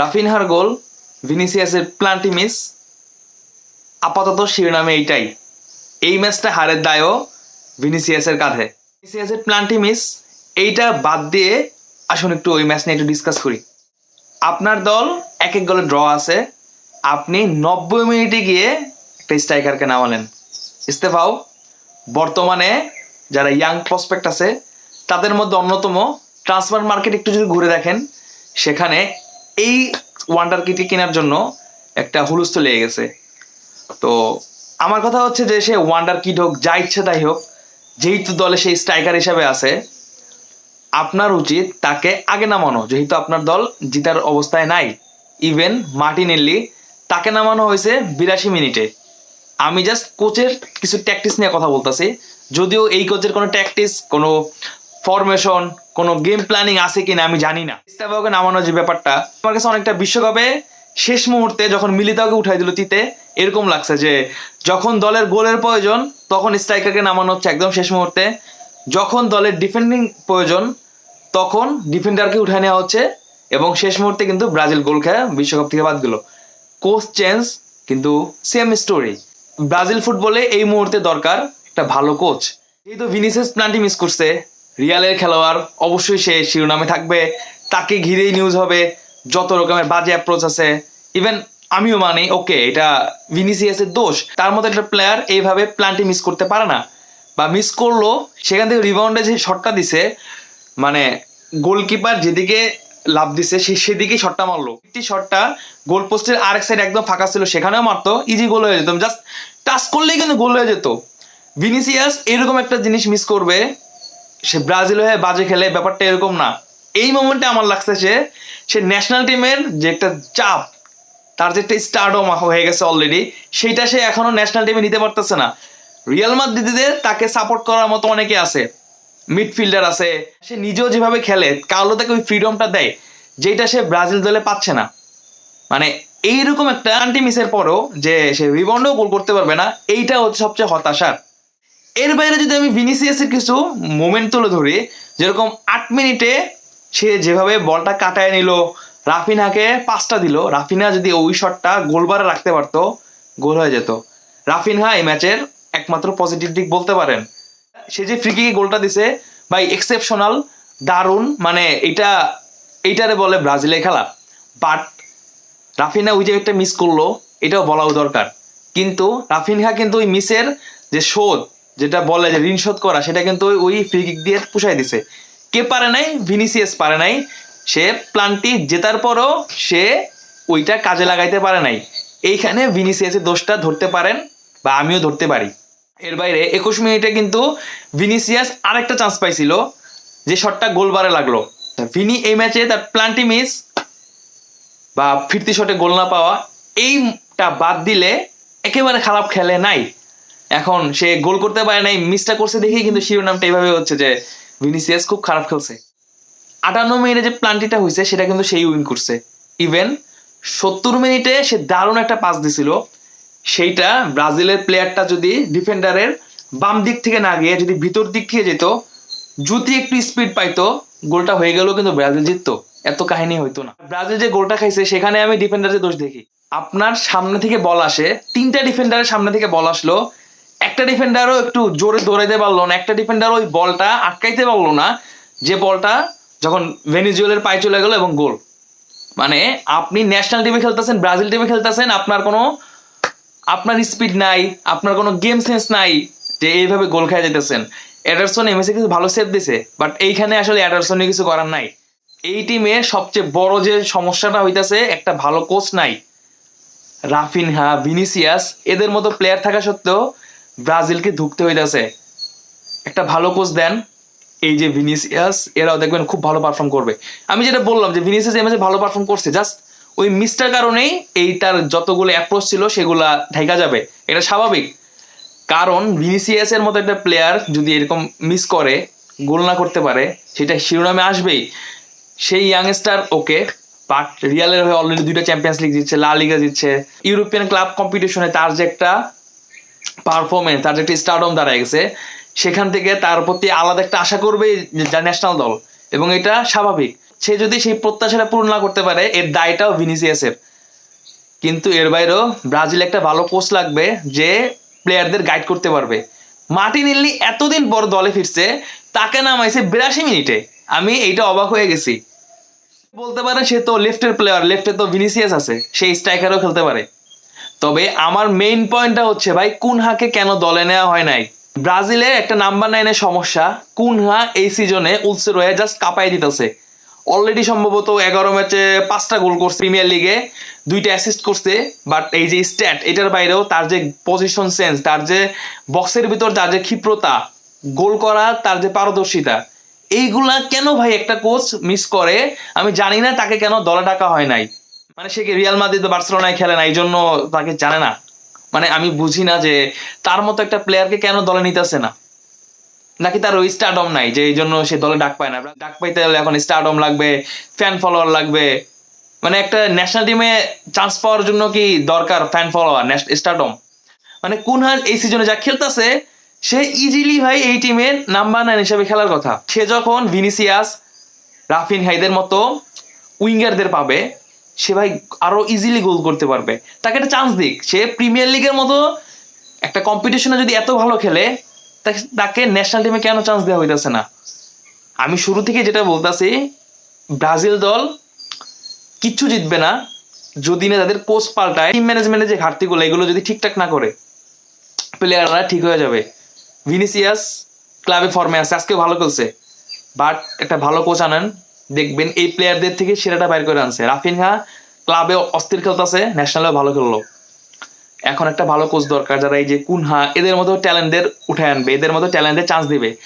রাফিনহার গোল, ভিনিসিয়াসের plenty miss আপাতত শিরোনামে এইটাই। এই ম্যাচটা হারের দায়ও ভিনিসিয়াসের কাঁধে। ভিনিসিয়াসের প্লান্টি মিস এইটা বাদ দিয়ে আসুন একটু ওই ম্যাচ নিয়ে একটু ডিসকাস করি। আপনার দল এক এক গোলে ড্র আছে। আপনি নব্বই মিনিটে গিয়ে একটা স্ট্রাইকারকে নামালেন। ইস্তেফাও, বর্তমানে যারা ইয়াং প্রসপেক্ট আছে, তাদের মধ্যে অন্যতম ট্রান্সফার মার্কেট একটু যদি ঘুরে দেখেন, সেখানে এই ওয়ান্ডার কিটকে কেনার জন্য একটা হুলস্থ লেগে গেছে। তো আমার কথা হচ্ছে যে সে ওয়ান্ডার কিট হোক, যা ইচ্ছে তাই হোক, যেহেতু দলে সেই স্ট্রাইকার হিসাবে আছে, আপনার উচিত তাকে আগে নামানো। যেহেতু আপনার দল জিতার অবস্থায় নাই ইভেন মার্টিনেল্লি তাকে নামানো হয়েছে বিরাশি মিনিটে। আমি জাস্ট কোচের কিছু ট্যাকটিস নিয়ে কথা বলতেছি। যদিও এই কোচের কোনো ট্যাকটিস কোনো ফরমেশন কোনো গেম প্ল্যানিং আছে কিনা আমি জানি না। ইস্তাফাকে নামানোর যে ব্যাপারটা, আমার কাছে অনেকটা বিশ্বকাপে শেষ মুহূর্তে যখন মিলিতাকে উঠাই দিল তিতে, এরকম লাগছে যে যখন দলের গোলের প্রয়োজন, তখন স্ট্রাইকারকে নামানো হচ্ছে একদম শেষ মুহূর্তে। যখন দলের ডিফেন্ডিং প্রয়োজন, তখন ডিফেন্ডারকে উঠে নেওয়া হচ্ছে এবং শেষ মুহূর্তে কিন্তু ব্রাজিল গোল খেয়ে বিশ্বকাপ থেকে বাদ গেল। কোচ চেঞ্জ কিন্তু সেম স্টোরি ব্রাজিল ফুটবলে এই মুহূর্তে দরকার একটা ভালো কোচ যেহেতু ভিনিসিয়াস প্লান্টি মিস করছে রিয়ালের খেলোয়াড় অবশ্যই সে শিরোনামে থাকবে। তাকে ঘিরেই নিউজ হবে, যত রকমের বাজে অ্যাপ্রোচ আছে। ইভেন আমিও মানি ওকে এটা ভিনিসিয়াসের দোষ। তার মতো একটা প্লেয়ার এইভাবে প্ল্যানটি মিস করতে পারে না। বা মিস করল, সেখান থেকে রিবাউন্ডে যে শটটা দিছে মানে গোলকিপার যেদিকে লাভ দিছে, সে সেদিকেই শটটা মারলো। একটি শটটা গোল পোস্টের আরেক সাইড একদম ফাঁকা ছিল, সেখানেও মারতো ইজি গোল হয়ে যেত। জাস্ট টাচ করলেই কিন্তু গোল হয়ে যেত। ভিনিসিয়াস এরকম একটা জিনিস মিস করবে সে ব্রাজিল হয়ে বাজে খেলে, ব্যাপারটা এরকম না। এই মোমেন্টে আমার লাগছে যে, সে ন্যাশনাল টিমের যে একটা চাপ, তার যে একটা স্টারডম হয়ে গেছে অলরেডি সেইটা সে এখনও ন্যাশনাল টিমে নিতে পারতেছে না। রিয়াল মাদ্রিদের তাকে সাপোর্ট করার মতো অনেকে আছে মিডফিল্ডার আছে, সে নিজেও যেভাবে খেলে কালো তাকে ওই ফ্রিডমটা দেয়, যেটা সে ব্রাজিল দলে পাচ্ছে না। মানে এইরকম একটা আন্টি মিসের পরও যে সে রিবাউন্ডও গোল করতে পারবে না, এইটা হচ্ছে সবচেয়ে হতাশার। এর বাইরে যদি আমি ভিনিসিয়াসের কিছু মোমেন্ট তুলে ধরি, যেরকম আট মিনিটে সে যেভাবে বলটা কাটায় নিল, রাফিনাকে পাঁচটা দিল, রাফিনা যদি ওই শটটা গোলবারে রাখতে পারতো, গোল হয়ে যেত। রাফিনহা এই ম্যাচের একমাত্র পজিটিভ দিক বলতে পারেন। সে যে ফ্রিকিকে গোলটা দিছে, ভাই এক্সেপশনাল দারুণ মানে এটা, এইটারে বলে ব্রাজিলের খেলা। বাট রাফিনা ওই যে একটা মিস করল, এটাও বলাও দরকার। কিন্তু রাফিনহা কিন্তু ওই মিসের যে শোধ যেটা বলে যে ঋণ শোধ করা, সেটা কিন্তু ওই- ফ্রি কিক দিয়ে পুষাই দিছে। কে পারে নাই? ভিনিসিয়াস পারে নাই। সে প্লান্টি জেতার পরও সে ওইটা কাজে লাগাইতে পারে নাই। এইখানে ভিনিসিয়াসের দোষটা ধরতে পারেন বা আমিও ধরতে পারি। এর বাইরে একুশ মিনিটে কিন্তু ভিনিসিয়াস আরেকটা চান্স পাইছিল, যে শটটা গোলবারে লাগল। ভিনি এই ম্যাচে তার প্লান্টি মিস বা ফিরতি শটে গোল না পাওয়া, এইটা বাদ দিলে একেবারে খারাপ খেলে নাই। এখন সে গোল করতে পারে নাই মিসটা করছে দেখেই কিন্তু শিরোনামটা এইভাবে হচ্ছে যে ভিনিসিয়াস খুব খারাপ খেলছে। আটান্ন মিনিটে যে প্লান্টিটা হয়েছে সেটা কিন্তু সেই উইন করছে। ইভেন সত্তর মিনিটে সে দারুণ একটা পাস দিছিল। সেইটা ব্রাজিলের প্লেয়ারটা যদি ডিফেন্ডারের বাম দিক থেকে না গিয়ে যদি ভিতর দিক থেকে যেত যদি একটু স্পিড পাইতো, গোলটা হয়ে গেলেও কিন্তু ব্রাজিল জিততো। এত কাহিনী হইতো না। ব্রাজিল যে গোলটা খাইছে, সেখানে আমি ডিফেন্ডারের দোষ দেখি। আপনার সামনে থেকে বল আসে, তিনটা ডিফেন্ডারের সামনে থেকে বল আসলো একটা ডিফেন্ডারও একটু জোরে দৌড়াইতে পারল না, একটা ডিফেন্ডার ওই বলটা আটকাইতে পারল না, যে বলটা যখন ভেনিজুয়েলের পায়ে চলে গেল এবং গোল। মানে আপনি ন্যাশনাল টিমে খেলতেছেন, ব্রাজিল টিমে খেলতেছেন, আপনার কোনো, আপনার স্পিড নাই, আপনার কোনো গেম সেন্স নাই যে এইভাবে গোল খেয়ে যেতেছেন। অ্যাডারসন এমএসে কিছু ভালো সেভ দিছে বাট এইখানে আসলে অ্যাডারসনে কিছু করার নাই। এই টিমে সবচেয়ে বড় যে সমস্যাটা হইতাছে, একটা ভালো কোচ নাই। রাফিনহা, ভিনিসিয়াস, এদের মতো প্লেয়ার থাকা সত্ত্বেও ব্রাজিলকে ধুকতে হইতাছে। একটা ভালো কোচ দেন, এই যে ভিনিসিয়াস এরাও দেখবেন খুব ভালো পারফর্ম করবে। আমি যেটা বললাম যে ভিনিসিয়াস এমএসে ভালো পারফর্ম করছে জাস্ট ওই মিসটার কারণেই এইটার যতগুলো অ্যাপ্রোচ ছিল সেগুলা ঢাকা যাবে। এটা স্বাভাবিক। কারণ ভিনিসিয়াসের মতো একটা প্লেয়ার যদি এরকম মিস করে, গোল না করতে পারে, সেটা শিরোনামে আসবেই। সেই ইয়াংস্টার ওকে বাট রিয়ালের হয়ে অলরেডি দুইটা চ্যাম্পিয়ন্স লিগ জিতছে লা লিগা জিতছে। ইউরোপিয়ান ক্লাব কম্পিটিশনে তার যে একটা পারফরমেন্স তার একটা স্টারডম দাঁড়ায় গেছে, সেখান থেকে তার প্রতি আলাদা একটা আশা করবে যা ন্যাশনাল দল। এবং এটা স্বাভাবিক। সে যদি সেই প্রত্যাশাটা পূরণ না করতে পারে, এর দায়টাও ভিনিসিয়াসের। কিন্তু এর বাইরেও ব্রাজিল একটা ভালো কোচ লাগবে যে প্লেয়ারদের গাইড করতে পারবে। মার্টিনেল্লি এতদিন পর দলে ফিরছে, তাকে নামাইছে বিরাশি মিনিটে। আমি এইটা অবাক হয়ে গেছি। বলতে পারে সে তো লেফটের প্লেয়ার লেফটে তো ভিনিসিয়াস আছে, সেই স্ট্রাইকারও খেলতে পারে। তবে আমার মেইন পয়েন্টটা হচ্ছে, ভাই, কুনহাকে কেন দলে নেওয়া হয় নাই? ব্রাজিলের একটা নাম্বার নাইনের সমস্যা, কুনহা এই সিজনে উৎসে রয়ে জাস্ট কাঁপাই দিতেছে। অলরেডি সম্ভবত এগারো ম্যাচে পাঁচটা গোল করছে প্রিমিয়ার লিগে দুইটা অ্যাসিস্ট করছে বাট এই যে স্ট্যাট এটার বাইরেও তার যে পজিশন সেন্স তার যে বক্সের ভিতর তার যে ক্ষিপ্রতা, গোল করা, তার যে পারদর্শিতা, এইগুলা কেন ভাই একটা কোচ মিস করে? আমি জানি না তাকে কেন দলে ডাকা হয় নাই। মানে সে কি রিয়াল মাদ্রিদ বা বার্সেলোনায় খেলে না, এই জন্য তাকে জানে না। মানে আমি বুঝি না যে তার মতো একটা প্লেয়ারকে কেন দলে নিতেছে না? নাকি তার ওই স্টারডম নাই, যে এই জন্য সে দলে ডাক পায় না? ডাক পাইতে হলে এখন স্টারডম লাগবে ফ্যান ফলোয়ার লাগবে। মানে একটা ন্যাশনাল টিমে চান্স পাওয়ার জন্য কি দরকার ফ্যান ফলোয়ার স্টারডম মানে কুনহার এই সিজনে যা খেলতেছে, সে ইজিলি ভাই এই টিমের নাম্বার নাইন হিসেবে খেলার কথা। সে যখন ভিনিসিয়াস রাফিন হাইদের মতো উইঙ্গারদের পাবে সে ভাই আরও ইজিলি গোল করতে পারবে। তাকে একটা চান্স দিক। সে প্রিমিয়ার লিগের মতো একটা কম্পিটিশনে যদি এত ভালো খেলে তাকে- তাকে ন্যাশনাল টিমে কেন চান্স দেওয়া হইতেছে না? আমি শুরু থেকে যেটা বলতাছি, ব্রাজিল দল কিচ্ছু জিতবে না, যদি না তাদের কোচ পাল্টায় টিম ম্যানেজমেন্টের যে ঘাটতিগুলো, এগুলো যদি ঠিকঠাক না করে প্লেয়াররা ঠিক হয়ে যাবে। ভিনিসিয়াস ক্লাবে ফর্মে আছে আজকে ভালো খেলছে বাট একটা ভালো কোচ আনেন। দেখবেন এই প্লেয়ারদের থেকে সেরাটা বাইর করে আনছে। রাফিনহা ক্লাবে অস্থির খেলতেছে ন্যাশনালেও ভালো খেললো। এখন একটা ভালো কোচ দরকার, যারা এই যে কুনহা, এদের মতো ট্যালেন্টদের উঠে আনবে, এদের মতো ট্যালেন্টের চান্স দিবে।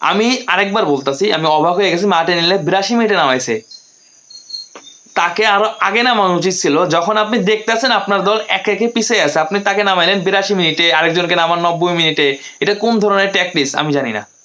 আমি আরেকবার বলতাছি, আমি অবাক হয়ে গেছি, মাঠে নিলে বিরাশি মিনিটে নামাইছে। তাকে আরও আগে নামানো উচিত ছিল, যখন আপনি দেখতেছেন আপনার দল একে একে পিছিয়ে আছে, আপনি তাকে নামাইলেন বিরাশি মিনিটে, আরেকজনকে নামান নব্বই মিনিটে। এটা কোন ধরনের ট্যাকটিস আমি জানি না।